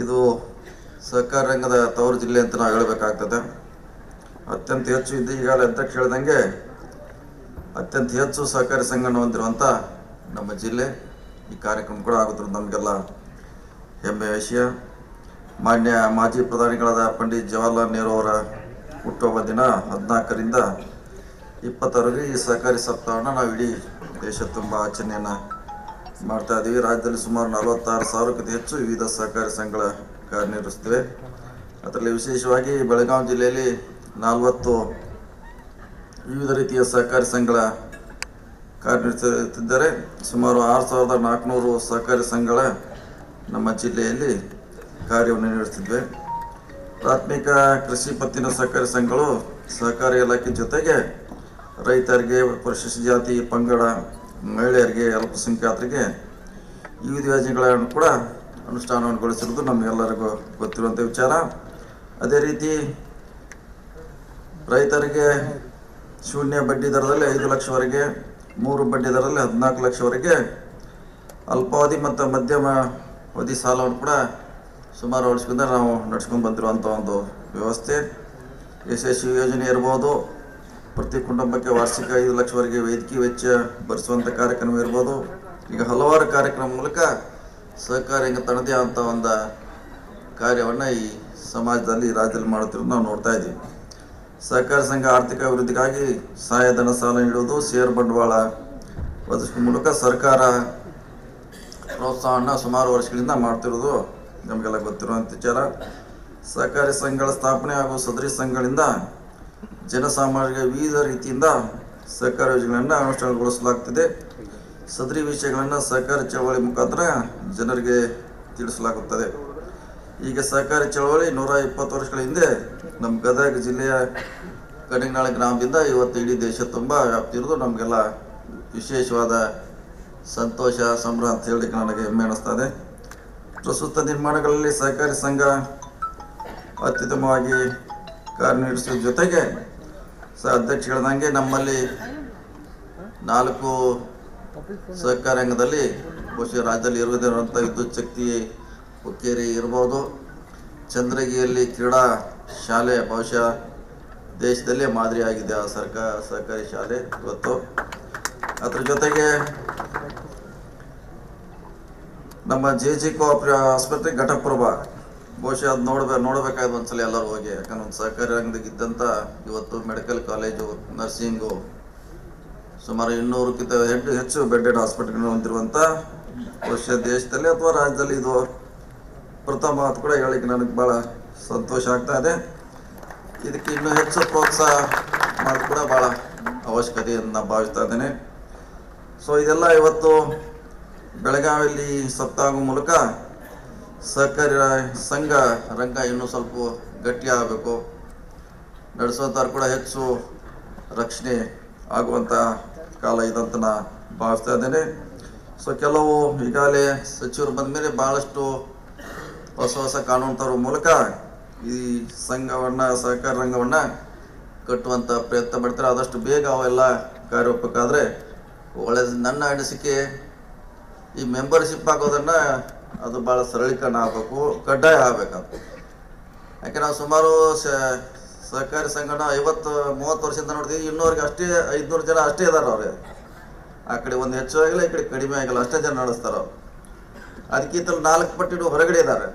ಇದು ಸಹಕಾರ ರಂಗದ ತವರು ಜಿಲ್ಲೆ ಅಂತ ನಾವು ಹೇಳಬೇಕಾಗ್ತದೆ. ಅತ್ಯಂತ ಹೆಚ್ಚು ಇದು ಈಗಾಗಲೇ ಅಧ್ಯಕ್ಷ ಹೇಳ್ದಂಗೆ ಅತ್ಯಂತ ಹೆಚ್ಚು ಸಹಕಾರಿ ಸಂಘನ ಹೊಂದಿರುವಂಥ ನಮ್ಮ ಜಿಲ್ಲೆ ಈ ಕಾರ್ಯಕ್ರಮ ಕೂಡ ಆಗುತ್ತಿರೋದು ನಮಗೆಲ್ಲ ಹೆಮ್ಮೆ ವಿಷಯ. ಮಾನ್ಯ ಮಾಜಿ ಪ್ರಧಾನಿಗಳಾದ ಪಂಡಿತ್ ಜವಾಹರ್ಲಾಲ್ ನೆಹರು ಅವರ ಹುಟ್ಟುಹಬ್ಬ ದಿನ ಹದಿನಾಲ್ಕರಿಂದ ಇಪ್ಪತ್ತರವರೆಗೆ ಈ ಸಹಕಾರಿ ಸಪ್ತಾಹವನ್ನು ನಾವು ಇಡೀ ದೇಶ ತುಂಬ ಆಚರಣೆಯನ್ನು ಮಾಡ್ತಾ ಇದ್ದೀವಿ ರಾಜ್ಯದಲ್ಲಿ ಸುಮಾರು ನಲವತ್ತಾರು ಸಾವಿರಕ್ಕಿಂತ ಹೆಚ್ಚು ವಿವಿಧ ಸಹಕಾರಿ ಸಂಘಗಳ ಕಾರ್ಯನಿರ್ವಹಿಸ್ತೇವೆ ಅದರಲ್ಲಿ ವಿಶೇಷವಾಗಿ ಬೆಳಗಾವಿ ಜಿಲ್ಲೆಯಲ್ಲಿ ನಲವತ್ತು ವಿವಿಧ ರೀತಿಯ ಸಹಕಾರಿ ಸಂಘಗಳ ಕಾರ್ಯನಿರ್ವಹಿಸುತ್ತಿದ್ದಾರೆ. ಸುಮಾರು ಆರು ಸಾವಿರದ ನಾಲ್ಕುನೂರು ಸಹಕಾರಿ ಸಂಘಗಳ ನಮ್ಮ ಜಿಲ್ಲೆಯಲ್ಲಿ ಕಾರ್ಯವನ್ನು ನಿರ್ವಹಿಸ್ತಿದ್ವೆ ಪ್ರಾಥಮಿಕ ಕೃಷಿ ಪತ್ತಿನ ಸಹಕಾರಿ ಸಂಘಗಳು ಸಹಕಾರಿ ಇಲಾಖೆ ಜೊತೆಗೆ ರೈತರಿಗೆ ಪರಿಶಿಷ್ಟ ಜಾತಿ, ಪಂಗಡ ಮಹಿಳೆಯರಿಗೆ ಅಲ್ಪಸಂಖ್ಯಾತರಿಗೆ ವಿವಿಧ ಯೋಜನೆಗಳನ್ನು ಕೂಡ ಅನುಷ್ಠಾನಗೊಳಿಸಿರುವುದು ನಮಗೆಲ್ಲರಿಗೂ ಗೊತ್ತಿರುವಂಥ ವಿಚಾರ. ಅದೇ ರೀತಿ ರೈತರಿಗೆ ಶೂನ್ಯ ಬಡ್ಡಿ ದರದಲ್ಲಿ ಐದು ಲಕ್ಷವರೆಗೆ, ಮೂರು ಬಡ್ಡಿ ದರದಲ್ಲಿ ಹದಿನಾಲ್ಕು ಲಕ್ಷವರೆಗೆ ಅಲ್ಪಾವಧಿ ಮತ್ತು ಮಧ್ಯಮ ಅವಧಿ ಸಾಲವನ್ನು ಕೂಡ ಸುಮಾರು ವರ್ಷದಿಂದ ನಾವು ನಡ್ಸ್ಕೊಂಡು ಬಂದಿರುವಂಥ ಒಂದು ವ್ಯವಸ್ಥೆ. ಯಶಸ್ವಿ ಯೋಜನೆ ಇರ್ಬೋದು. ಪ್ರತಿ ಕುಟುಂಬಕ್ಕೆ ವಾರ್ಷಿಕ ಐದು ಲಕ್ಷವರೆಗೆ ವೈದ್ಯಕೀಯ ವೆಚ್ಚ ಭರಿಸುವಂಥ ಕಾರ್ಯಕ್ರಮ ಇರ್ಬೋದು. ಈಗ ಹಲವಾರು ಕಾರ್ಯಕ್ರಮ ಮೂಲಕ ಸಹಕಾರ ಹಿಂಗೆ ತನ್ನದೇ ಆದಂಥ ಒಂದು ಕಾರ್ಯವನ್ನು ಈ ಸಮಾಜದಲ್ಲಿ ರಾಜ್ಯದಲ್ಲಿ ಮಾಡುತ್ತಿರೋದು ನಾವು ನೋಡ್ತಾ ಇದ್ದೀವಿ. ಸಹಕಾರ ಸಂಘ ಆರ್ಥಿಕ ಅಭಿವೃದ್ಧಿಗಾಗಿ ಸಹಾಯಧನ ಸಾಲ ನೀಡುವುದು ಷೇರು ಬಂಡವಾಳ ಒದಗಿಸುವ ಮೂಲಕ ಸರ್ಕಾರ ಪ್ರೋತ್ಸಾಹವನ್ನು ಸುಮಾರು ವರ್ಷಗಳಿಂದ ಮಾಡ್ತಿರೋದು ನಮಗೆಲ್ಲ ಗೊತ್ತಿರುವಂಥ ವಿಚಾರ. ಸಹಕಾರಿ ಸಂಘಗಳ ಸ್ಥಾಪನೆ ಹಾಗೂ ಸದರಿ ಸಂಘಗಳಿಂದ ಜನಸಾಮಾನ್ಯರಿಗೆ ವಿವಿಧ ರೀತಿಯಿಂದ ಸಹಕಾರ ಯೋಜನೆಗಳನ್ನು ಅನುಷ್ಠಾನಗೊಳಿಸಲಾಗ್ತಿದೆ. ಸದರಿ ವಿಷಯಗಳನ್ನು ಸಹಕಾರ ಚಳವಳಿ ಮುಖಾಂತರ ಜನರಿಗೆ ತಿಳಿಸಲಾಗುತ್ತದೆ. ಈಗ ಸಹಕಾರಿ ಚಳವಳಿ ನೂರ ಇಪ್ಪತ್ತು ವರ್ಷಗಳ ಹಿಂದೆ ನಮ್ಮ ಗದಗ ಜಿಲ್ಲೆಯ ಕಡಿಂಗ್ನಾಳ ಗ್ರಾಮದಿಂದ ಇವತ್ತು ಇಡೀ ದೇಶ ತುಂಬ ವ್ಯಾಪ್ತಿ ಇರೋದು. ನಮಗೆಲ್ಲ ವಿಶೇಷವಾದ ಸಂತೋಷ, ಸಂಭ್ರಮ ಅಂತ ಹೇಳಲಿಕ್ಕೆ ನನಗೆ ಹೆಮ್ಮೆ ಅನ್ನಿಸ್ತದೆ ಪ್ರಸ್ತುತ ನಿರ್ಮಾಣಗಳಲ್ಲಿ ಸಹಕಾರಿ ಸಂಘ ಅತ್ಯುತ್ತಮವಾಗಿ ಕಾರ್ಯನಿರ್ವಹಿಸುವ ಜೊತೆಗೆ ಸ ಅಧ್ಯಕ್ಷ ಹೇಳ್ದಂಗೆ ನಮ್ಮಲ್ಲಿ ನಾಲ್ಕು ಸಹಕಾರ ರಂಗದಲ್ಲಿ ಬಹುಶಃ ರಾಜ್ಯದಲ್ಲಿ ಇರುವುದಿರುವಂಥ ವಿದ್ಯುತ್ ಶಕ್ತಿ ಹುಕ್ಕೇರಿ ಇರ್ಬೋದು. ಚಂದ್ರಗಿಯಲ್ಲಿ ಕ್ರೀಡಾ ಶಾಲೆ ಬಹುಶಃ ದೇಶದಲ್ಲೇ ಮಾದರಿಯಾಗಿದೆ ಆ ಸರ್ಕಾರ ಸಹಕಾರಿ ಶಾಲೆ ಇವತ್ತು. ಅದ್ರ ಜೊತೆಗೆ ನಮ್ಮ ಜೆ ಜಿ ಕೋಆಪರೇಟಿವ್ ಆಸ್ಪತ್ರೆ ಘಟಪ್ರಭಾ ಬಹುಶಃ ಅದು ನೋಡ್ಬೇಕು ನೋಡ್ಬೇಕಾಯ್ತು ಒಂದ್ಸಲ ಎಲ್ಲರೂ ಹೋಗಿ. ಯಾಕಂದ್ರೆ ಒಂದು ಸಹಕಾರಿ ರಂಗದಾಗ ಇದ್ದಂಥ ಇವತ್ತು ಮೆಡಿಕಲ್ ಕಾಲೇಜು ನರ್ಸಿಂಗು ಸುಮಾರು ಇನ್ನೂರಕ್ಕಿಂತ ಹೆಚ್ಚು ಹೆಚ್ಚು ಬೆಡ್ಡೆಡ್ ಹಾಸ್ಪಿಟಲ್ಗಳನ್ನು ಹೊಂದಿರುವಂಥ ಬಹುಶಃ ದೇಶದಲ್ಲಿ ಅಥವಾ ರಾಜ್ಯದಲ್ಲಿ ಇದು ಪ್ರಥಮ ಅಂತ ಕೂಡ ಹೇಳಿಕ್ಕೆ ನನಗೆ ಭಾಳ ಸಂತೋಷ ಆಗ್ತಾ ಇದೆ. ಇದಕ್ಕೆ ಇನ್ನೂ ಹೆಚ್ಚು ಪ್ರೋತ್ಸಾಹ ಮಾಡೋದು ಕೂಡ ಭಾಳ ಅವಶ್ಯಕತೆಯನ್ನು ಭಾವಿಸ್ತಾ ಇದ್ದೇನೆ. ಸೊ ಇದೆಲ್ಲ ಇವತ್ತು ಬೆಳಗಾವಿಯಲ್ಲಿ ಸಪ್ತಾಹ ಮೂಲಕ ಸಹಕಾರಿ ಸಂಘ ರಂಗ ಇನ್ನೂ ಸ್ವಲ್ಪ ಗಟ್ಟಿ ಆಗಬೇಕು. ನಡೆಸುವಂಥವ್ರು ಕೂಡ ಹೆಚ್ಚು ರಕ್ಷಣೆ ಆಗುವಂಥ ಕಾಲ ಇದಂತ ನಾ ಭಾವಿಸ್ತಾ ಇದ್ದೇನೆ. ಸೊ ಕೆಲವು ಈಗಾಗಲೇ ಸಚಿವರು ಬಂದ ಮೇಲೆ ಭಾಳಷ್ಟು ಹೊಸ ಹೊಸ ಕಾನೂನು ಮೂಲಕ ಈ ಸಂಘವನ್ನು, ಸಹಕಾರ ರಂಗವನ್ನು ಕಟ್ಟುವಂಥ ಪ್ರಯತ್ನ ಪಡ್ತಾರೆ. ಆದಷ್ಟು ಬೇಗ ಅವೆಲ್ಲ ಕಾರ್ಯೋಪಕ್ಕಾದರೆ ಒಳ್ಳೆ ನನ್ನ ಅನಿಸಿಕೆ ಈ ಮೆಂಬರ್ಶಿಪ್ ಆಗೋದನ್ನು ಅದು ಭಾಳ ಸರಳೀಕರಣ ಆಗಬೇಕು, ಕಡ್ಡಾಯ ಆಗಬೇಕಂತ. ಯಾಕೆ ನಾವು ಸುಮಾರು ಸಹಕಾರಿ ಸಂಘನ ಐವತ್ತು, ಮೂವತ್ತು ವರ್ಷದಿಂದ ನೋಡ್ತೀವಿ, ಇನ್ನೂರಿಗೆ ಅಷ್ಟೇ, ಐದುನೂರು ಜನ ಅಷ್ಟೇ ಇದ್ದಾರೆ ಅವ್ರೆ. ಆ ಕಡೆ ಒಂದು ಹೆಚ್ಚು ಆಗಿಲ್ಲ, ಈ ಕಡೆ ಕಡಿಮೆ ಆಗಿಲ್ಲ, ಅಷ್ಟೇ ಜನ ನಡೆಸ್ತಾರೆ ಅವ್ರು. ಅದಕ್ಕಿಂತ ನಾಲ್ಕು ಪಟ್ಟಿಡು ಹೊರಗಡೆ ಇದ್ದಾರೆ.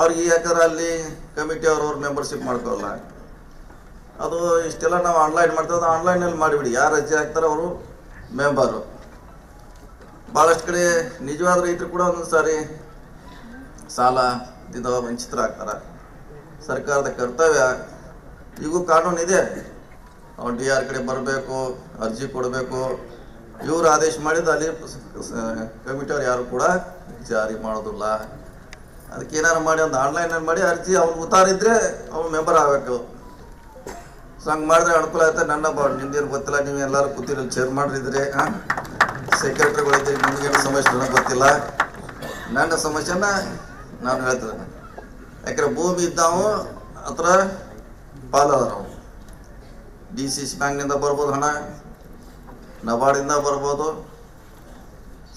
ಅವ್ರಿಗೆ ಯಾಕಂದ್ರೆ ಅಲ್ಲಿ ಕಮಿಟಿ ಅವ್ರು ಅವ್ರ ಮೆಂಬರ್ಶಿಪ್ ಮಾಡ್ಕೋಲ್ಲ ಅದು ಇಷ್ಟೆಲ್ಲ ನಾವು ಆನ್ಲೈನ್ ಮಾಡ್ತೇವೆ ಆನ್ಲೈನಲ್ಲಿ ಮಾಡಿಬಿಡಿ. ಯಾರು ಅರ್ಜಿ ಹಾಕ್ತಾರೆ ಅವರು ಮೆಂಬರು. ಭಾಳಷ್ಟು ಕಡೆ ನಿಜವಾದ ರೈತರು ಕೂಡ ಒಂದೊಂದು ಸಾರಿ ಸಾಲದಿಂದ ವಂಚಿತರಾಗ್ತಾರೆ ಸರ್ಕಾರದ ಕರ್ತವ್ಯ ಈಗೂ ಕಾನೂನು ಇದೆ. ಅವ್ನು ಡಿ ಆರ್ ಕಡೆ ಬರಬೇಕು, ಅರ್ಜಿ ಕೊಡಬೇಕು. ಇವರು ಆದೇಶ ಮಾಡಿದ್ದು ಅಲ್ಲಿ ಕಮಿಟಿಯವ್ರು ಯಾರು ಕೂಡ ಜಾರಿ ಮಾಡೋದಿಲ್ಲ. ಅದಕ್ಕೆ ಏನಾರು ಮಾಡಿ ಒಂದು ಆನ್ಲೈನಲ್ಲಿ ಮಾಡಿ ಅರ್ಜಿ ಅವ್ನು ಉತ್ತಾರಿದ್ರೆ ಅವ್ನು ಮೆಂಬರ್ ಆಗಬೇಕು. ಸೊ ಹಂಗೆ ಮಾಡಿದ್ರೆ ಅನುಕೂಲ ಆಯ್ತಾ ನನ್ನ ಬಾ ನಿಮ್ದೇನು ಗೊತ್ತಿಲ್ಲ. ನೀವು ಎಲ್ಲರೂ ಕೂತಿರೋ ಚೇರ್ ಮಾಡಿದ್ರೆ ಸೆಕ್ರೆಟರಿಗಳಿದ್ರೆ ನಿಮಗೇನು ಸಮಸ್ಯೆ ನನಗೆ ಗೊತ್ತಿಲ್ಲ. ನನ್ನ ಸಮಸ್ಯೆನ ನಾನು ಹೇಳ್ತಿದ್ದೇನೆ ಯಾಕಂದ್ರೆ ಭೂಮಿ ಇದ್ದಾವು ಹತ್ರ ಪಾಲಾದವು ಡಿ ಸಿ ಸಿ ಬ್ಯಾಂಕ್ನಿಂದ ಬರ್ಬೋದು ಹಣ, ನಬಾರ್ಡಿಂದ ಬರ್ಬೋದು.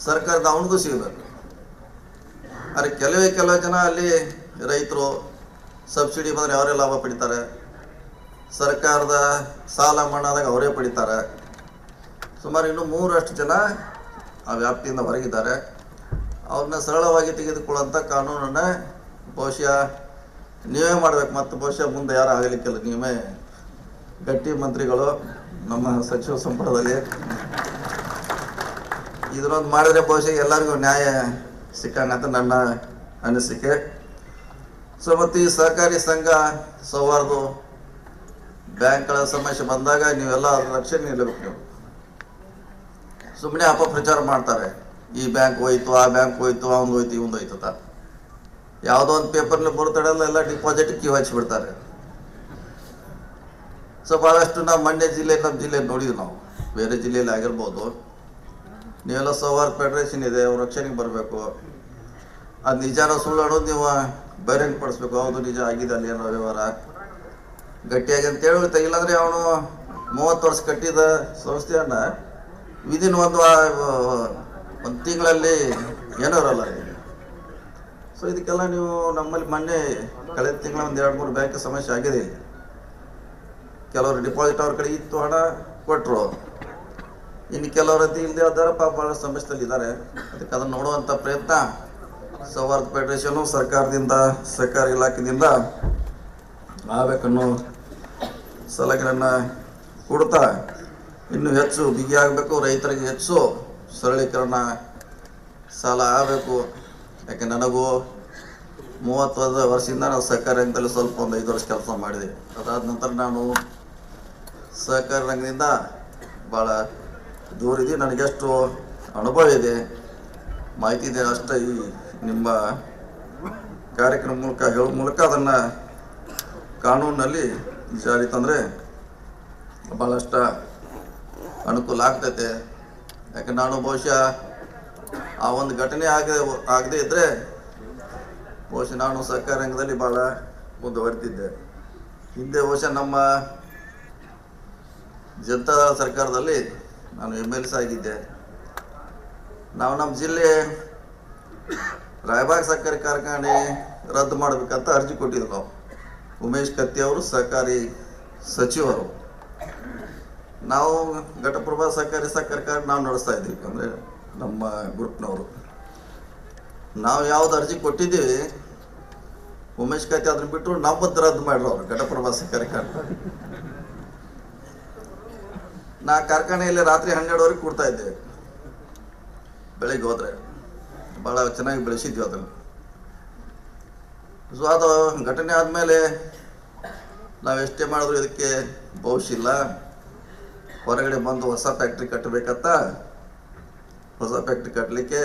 ಸರ್ಕಾರದ ಅವನಿಗೂ ಸಿಗಬೇಕು. ಆದರೆ ಕೆಲವೇ ಕೆಲವು ಜನ ಅಲ್ಲಿ ರೈತರು ಸಬ್ಸಿಡಿ ಬಂದರೆ ಅವರೇ ಲಾಭ ಪಡಿತಾರೆ. ಸರ್ಕಾರದ ಸಾಲ ಮನ್ನಾದಾಗ ಅವರೇ ಪಡಿತಾರೆ. ಸುಮಾರು ಇನ್ನೂ ಮೂರಷ್ಟು ಜನ ಆ ವ್ಯಾಪ್ತಿಯಿಂದ ಹೊರಗಿದ್ದಾರೆ. ಅವ್ರನ್ನ ಸರಳವಾಗಿ ತೆಗೆದುಕೊಳ್ಳುವಂಥ ಕಾನೂನನ್ನು ಬಹುಶಃ ನೀವೇ ಮಾಡಬೇಕು. ಮತ್ತು ಬಹುಶಃ ಮುಂದೆ ಯಾರು ಆಗಲಿಕ್ಕಿಲ್ಲ. ನೀವೇ ಗಟ್ಟಿ ಮಂತ್ರಿಗಳು ನಮ್ಮ ಸಚಿವ ಸಂಪುಟದಲ್ಲಿ. ಇದನ್ನೊಂದು ಮಾಡಿದ್ರೆ ಬಹುಶಃ ಎಲ್ಲರಿಗೂ ನ್ಯಾಯ ಸಿಕ್ಕಂಗಂತ ನನ್ನ ಅನಿಸಿಕೆ. ಸೊ ಮತ್ತು ಈ ಸಹಕಾರಿ ಸಂಘ ಸೌಹಾರ್ದು ಬ್ಯಾಂಕ್ಗಳ ಸಮಸ್ಯೆ ಬಂದಾಗ ನೀವೆಲ್ಲ ಅದ್ರ ರಕ್ಷಣೆ ನೀಡಬೇಕು ನೀವು. ಸುಮ್ಮನೆ ಅಪಪ್ರಚಾರ ಮಾಡ್ತಾರೆ. ಈ ಬ್ಯಾಂಕ್ ಹೋಯ್ತು, ಆ ಬ್ಯಾಂಕ್ ಹೋಯ್ತು ಅವ್ನು ಹೋಯ್ತು ಇವ್ನು ಹೋಯ್ತು ಯಾವುದೋ ಒಂದು ಪೇಪರ್ನಲ್ಲಿ ಬರುತ್ತಡಲ್ಲ ಎಲ್ಲ ಡಿಪಾಸಿಟ್ ಕ್ಯೂ ಹಚ್ಚಿಬಿಡ್ತಾರೆ ಸೊ ಭಾಳಷ್ಟು ನಾವು ಮಂಡ್ಯ ಜಿಲ್ಲೆ ನಮ್ಮ ಜಿಲ್ಲೆ ನೋಡಿದ್ವಿ ನಾವು. ಬೇರೆ ಜಿಲ್ಲೆಯಲ್ಲಿ ಆಗಿರ್ಬೋದು. ನೀವೆಲ್ಲ ಸೋವಾರ್ ಫೆಡರೇಷನ್ ಇದೆ, ಅವ್ರ ರಕ್ಷಣೆಗೆ ಬರಬೇಕು. ಅದು ನಿಜಾನ ಸುಳ್ಳು ಅನ್ನೋದು ನೀವು ಬಹಿರಂಗ ಪಡಿಸ್ಬೇಕು. ಹೌದು, ನಿಜ ಆಗಿದೆ ಅಲ್ಲಿ ಏನೋ ವ್ಯವಹಾರ. ಗಟ್ಟಿಯಾಗಿ ಅಂತೇಳಿ ತೆಗಿಲ್ಲ ಇಲ್ಲಾಂದ್ರೆ ಅವನು ಮೂವತ್ತು ವರ್ಷ ಕಟ್ಟಿದ ಸಂಸ್ಥೆಯನ್ನ ವಿದಿನ್ ಒಂದು ಒಂದು ತಿಂಗಳಲ್ಲಿ ಏನೋರಲ್ಲ ಸೊ ಇದಕ್ಕೆಲ್ಲ ನೀವು ನಮ್ಮಲ್ಲಿ ಮೊನ್ನೆ ಕಳೆದ ತಿಂಗಳ ಒಂದು ಎರಡು ಮೂರು ಬ್ಯಾಂಕ್ ಸಮಸ್ಯೆ ಆಗಿದೆ ಕೆಲವರು ಡಿಪಾಸಿಟ್ ಅವ್ರ ಕಡೆ ಇತ್ತು, ಹಣ ಕೊಟ್ಟರು ಇನ್ನು ಕೆಲವರ ಇಲ್ಲದೆ ಅದರ ಪಾಪ ಭಾಳ ಇದ್ದಾರೆ. ಅದಕ್ಕೆ ಅದನ್ನು ನೋಡುವಂಥ ಪ್ರಯತ್ನ ಸೌಹಾರ್ದ ಫೆಡರೇಷನು ಸರ್ಕಾರದಿಂದ ಸರ್ಕಾರಿ ಇಲಾಖೆಯಿಂದ ಆಗಬೇಕನ್ನೋ ಸಲಹೆಗಳನ್ನು ಕೊಡ್ತಾ ಇನ್ನೂ ಹೆಚ್ಚು ಬಿಗಿಯಾಗಬೇಕು, ರೈತರಿಗೆ ಹೆಚ್ಚು ಸರಳೀಕರಣ ಸಾಲ ಆಗಬೇಕು. ಯಾಕೆ ನನಗೂ ಮೂವತ್ತು ವರ್ಷದಿಂದ ನಾನು ಸಹಕಾರ ರಂಗದಲ್ಲಿ ಸ್ವಲ್ಪ ಒಂದು ಐದು ವರ್ಷ ಕೆಲಸ ಮಾಡಿದೆ. ಅದಾದ ನಂತರ ನಾನು ಸಹಕಾರ ರಂಗದಿಂದ ಭಾಳ ದೂರಿದೆ ನನಗೆಷ್ಟು ಅನುಭವ ಇದೆ, ಮಾಹಿತಿ ಇದೆ, ಅಷ್ಟೇ ಈ ನಿಮ್ಮ ಕಾರ್ಯಕ್ರಮ ಮೂಲಕ ಹೇಳೋ ಮೂಲಕ ಅದನ್ನು ಕಾನೂನಿನಲ್ಲಿ ಜಾರಿ ತಂದರೆ ಭಾಳಷ್ಟ ಅನುಕೂಲ ಆಗ್ತೈತೆ. ಯಾಕೆ ನಾನು ಬಹುಶಃ ಆ ಒಂದು ಘಟನೆ ಆಗದೆ ಆಗದೆ ಇದ್ದರೆ ಬಹುಶಃ ನಾನು ಸರ್ಕಾರ ರಂಗದಲ್ಲಿ ಭಾಳ ಮುಂದುವರೆದಿದ್ದೆ ಹಿಂದೆ ಬಹುಶಃ ನಮ್ಮ ಜನತಾ ಸರ್ಕಾರದಲ್ಲಿ ನಾನು ಎಂ ಎಲ್ ಸಿ ಆಗಿದ್ದೆ. ನಾವು ನಮ್ಮ ಜಿಲ್ಲೆ ರಾಯಬಾಗ್ ಸಹಕಾರಿ ಕಾರ್ಖಾನೆ ರದ್ದು ಮಾಡಬೇಕಂತ ಅರ್ಜಿ ಕೊಟ್ಟಿದ್ವಿ ಉಮೇಶ್ ಕತ್ತಿ ಅವರು ಸಹಕಾರಿ ಸಚಿವರು. ನಾವು ಘಟಪ್ರಭಾ ಸಹಕಾರಿ ಸಹಕಾರ ಕಾರ್ಡ್ ನಾವು ನಡೆಸ್ತಾ ಇದ್ವಿ ಅಂದರೆ ನಮ್ಮ ಗ್ರೂಪ್ನವರು. ನಾವು ಯಾವ್ದು ಅರ್ಜಿ ಕೊಟ್ಟಿದ್ದೀವಿ, ಉಮೇಶ್ ಕತೆ ಅದನ್ನ ಬಿಟ್ಟು ನಮ್ಮದ್ದು ರದ್ದು ಮಾಡ್ರು ಅವರು ಘಟಪ್ರಭಾ ಸಹಕಾರಿ ಕಾರ್ಡ್ ನಾ ಕಾರ್ಖಾನೆಯಲ್ಲಿ ರಾತ್ರಿ ಹನ್ನೆರಡುವರೆಗೆ ಕೊಡ್ತಾ ಇದ್ದೆ. ಬೆಳಿಗ್ಗೆ ಹೋದ್ರೆ. ಭಾಳ ಚೆನ್ನಾಗಿ ಬೆಳೆಸಿದ್ವಿ ಅದನ್ನು. ಸೊ ಅದು ಘಟನೆ ಆದಮೇಲೆ ನಾವು ಎಷ್ಟೇ ಮಾಡಿದ್ರು ಇದಕ್ಕೆ ಭವಿಷ್ಯ ಇಲ್ಲ. ಹೊರಗಡೆ ಬಂದು ಹೊಸ ಫ್ಯಾಕ್ಟ್ರಿ ಕಟ್ಟಬೇಕಂತ ಹೊಸ ಫ್ಯಾಕ್ಟ್ರಿ ಕಟ್ಟಲಿಕ್ಕೆ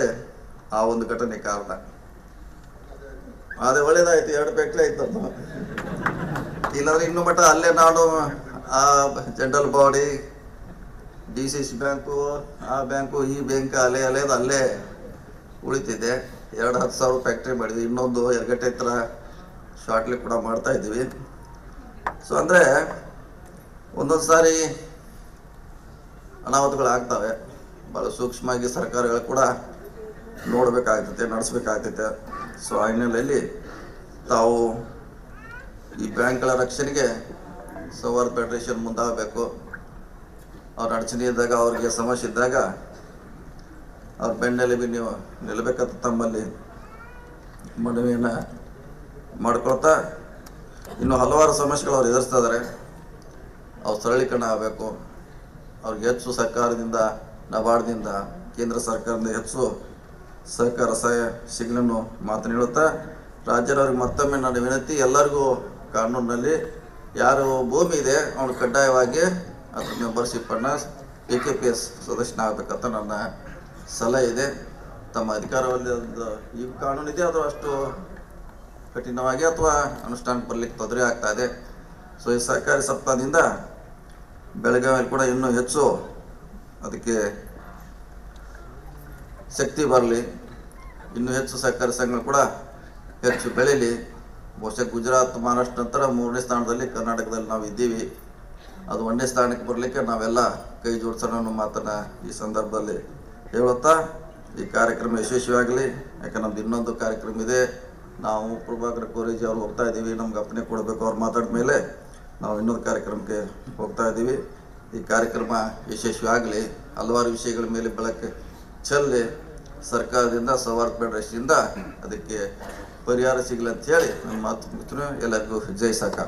ಆ ಒಂದು ಘಟನೆ ಕಾರಣ. ಅದೇ ಒಳ್ಳೇದಾಯ್ತು, ಎರಡು ಫ್ಯಾಕ್ಟ್ರಿ ಆಯ್ತು ಇಲ್ಲಾಂದ್ರೆ ಇನ್ನು ಮಟ್ಟ ಅಲ್ಲೇ ನಾನು, ಆ general body D C C bank ಆ ಬ್ಯಾಂಕು ಈ ಬ್ಯಾಂಕ್ ಅಲೆ ಅಲೆದು ಅಲ್ಲೇ ಉಳಿತಿದೆ. ಎರಡು ಹತ್ತು ಸಾವಿರ ಫ್ಯಾಕ್ಟ್ರಿ ಮಾಡಿದ್ವಿ. ಇನ್ನೊಂದು ಎರಗಟ್ಟೆ ಹತ್ರ ಶಾರ್ಟ್ಲಿ ಕೂಡ ಮಾಡ್ತಾ ಇದ್ದೀವಿ. ಸೊ ಅಂದರೆ ಒಂದೊಂದು ಸಾರಿ ಅನಾಹುತಗಳು ಆಗ್ತವೆ ಭಾಳ ಸೂಕ್ಷ್ಮವಾಗಿ ಸರ್ಕಾರಗಳು ಕೂಡ ನೋಡಬೇಕಾಗ್ತೈತೆ, ನಡೆಸ್ಬೇಕಾಗ್ತೈತೆ. ಸೊ ಆ ಹಿನ್ನೆಲೆಯಲ್ಲಿ ತಾವು ಈ ಬ್ಯಾಂಕ್ಗಳ ರಕ್ಷಣೆಗೆ ಸೌಹಾರ್ದ ಫೆಡರೇಷನ್ ಮುಂದಾಗಬೇಕು. ಅವ್ರ ಅಡಚಣೆ ಇದ್ದಾಗ, ಅವ್ರಿಗೆ ಸಮಸ್ಯೆ ಇದ್ದಾಗ ಅವ್ರ ಬೆನ್ನೆಲುಬಿ ನೀವು ನಿಲ್ಲಬೇಕಂತ ತಮ್ಮಲ್ಲಿ ಮನವಿಯನ್ನು ಮಾಡ್ಕೊಳ್ತಾ ಇನ್ನು ಹಲವಾರು ಸಮಸ್ಯೆಗಳು ಅವ್ರು ಎದುರಿಸ್ತಾ ಇದ್ದಾರೆ. ಅವ್ರು ಸರಳೀಕರಣ ಆಗಬೇಕು. ಅವ್ರಿಗೆ ಹೆಚ್ಚು ಸರ್ಕಾರದಿಂದ ನಬಾರ್ಡ್ದಿಂದ ಕೇಂದ್ರ ಸರ್ಕಾರದಿಂದ ಹೆಚ್ಚು ಸಹಕಾರ ಸಹಾಯ ಸಿಗಲನ್ನು ಮಾತು ನೀಡುತ್ತಾ ರಾಜ್ಯದವ್ರಿಗೆ ಮತ್ತೊಮ್ಮೆ ನನ್ನ ವಿನಂತಿ, ಎಲ್ಲರಿಗೂ ಕಾನೂನಿನಲ್ಲಿ ಯಾರು ಭೂಮಿ ಇದೆ, ಅವನು ಕಡ್ಡಾಯವಾಗಿ ಅದ್ರ ಮೆಂಬರ್ಶಿಪ್ಪನ್ನು ಎ ಕೆ ಪಿ ಎಸ್ ಸದಸ್ಯನಾಗಬೇಕಂತ ನನ್ನ ಸಲಹೆ ಇದೆ. ತಮ್ಮ ಅಧಿಕಾರದಲ್ಲಿ ಈ ಕಾನೂನು ಇದೆ ಅದು ಅಷ್ಟು ಕಠಿಣವಾಗಿ ಅಥವಾ ಅನುಷ್ಠಾನಕ್ಕೆ ಬರಲಿಕ್ಕೆ ತೊಂದರೆ ಆಗ್ತಾ ಇದೆ. ಸೊ ಈ ಸರ್ಕಾರಿ ಸಪ್ತಾಹದಿಂದ ಬೆಳಗಾವಿಯಲ್ಲಿ ಕೂಡ ಇನ್ನೂ ಹೆಚ್ಚು ಅದಕ್ಕೆ ಶಕ್ತಿ ಬರಲಿ, ಇನ್ನೂ ಹೆಚ್ಚು ಸಹಕಾರಿ ಸಂಘಗಳು ಕೂಡ ಹೆಚ್ಚು ಬೆಳೀಲಿ. ಬಹುಶಃ ಗುಜರಾತ್, ಮಹಾರಾಷ್ಟ್ರ ನಂತರ ಮೂರನೇ ಸ್ಥಾನದಲ್ಲಿ ಕರ್ನಾಟಕದಲ್ಲಿ ನಾವು ಇದ್ದೀವಿ. ಅದು ಒಂದನೇ ಸ್ಥಾನಕ್ಕೆ ಬರಲಿಕ್ಕೆ ನಾವೆಲ್ಲ ಕೈ ಜೋಡಿಸೋಣ ಅನ್ನೋ ಮಾತನ್ನು ಈ ಸಂದರ್ಭದಲ್ಲಿ ಹೇಳುತ್ತಾ, ಈ ಕಾರ್ಯಕ್ರಮ ಯಶಸ್ವಿಯಾಗಲಿ. ಯಾಕೆ ನಮ್ದು ಇನ್ನೊಂದು ಕಾರ್ಯಕ್ರಮ ಇದೆ. ನಾವು ಪ್ರಭಾಕರ್ ಕೋರೇಜಿ ಅವ್ರು ಹೋಗ್ತಾ ಇದ್ದೀವಿ. ನಮ್ಗೆ ಅಪ್ಪಣೆ ಕೊಡಬೇಕು ಅವ್ರು ಮಾತಾಡಿದ ಮೇಲೆ. ನಾವು ಇನ್ನೊಂದು ಕಾರ್ಯಕ್ರಮಕ್ಕೆ ಹೋಗ್ತಾ ಇದ್ದೀವಿ. ಈ ಕಾರ್ಯಕ್ರಮ ಯಶಸ್ವಿ ಆಗಲಿ, ಹಲವಾರು ವಿಷಯಗಳ ಮೇಲೆ ಬೆಳಕು ಚೆಲ್ಲಿ ಸರ್ಕಾರದಿಂದ ಸವಾರ್ ಫೆಡರೇಷನಿಂದ ಅದಕ್ಕೆ ಪರಿಹಾರ ಸಿಗಲಿ ಅಂತ ಹೇಳಿ ನಮ್ಮ ಮಾತು ಎಲ್ಲರಿಗೂ ಜೈ ಸಾಕಾರ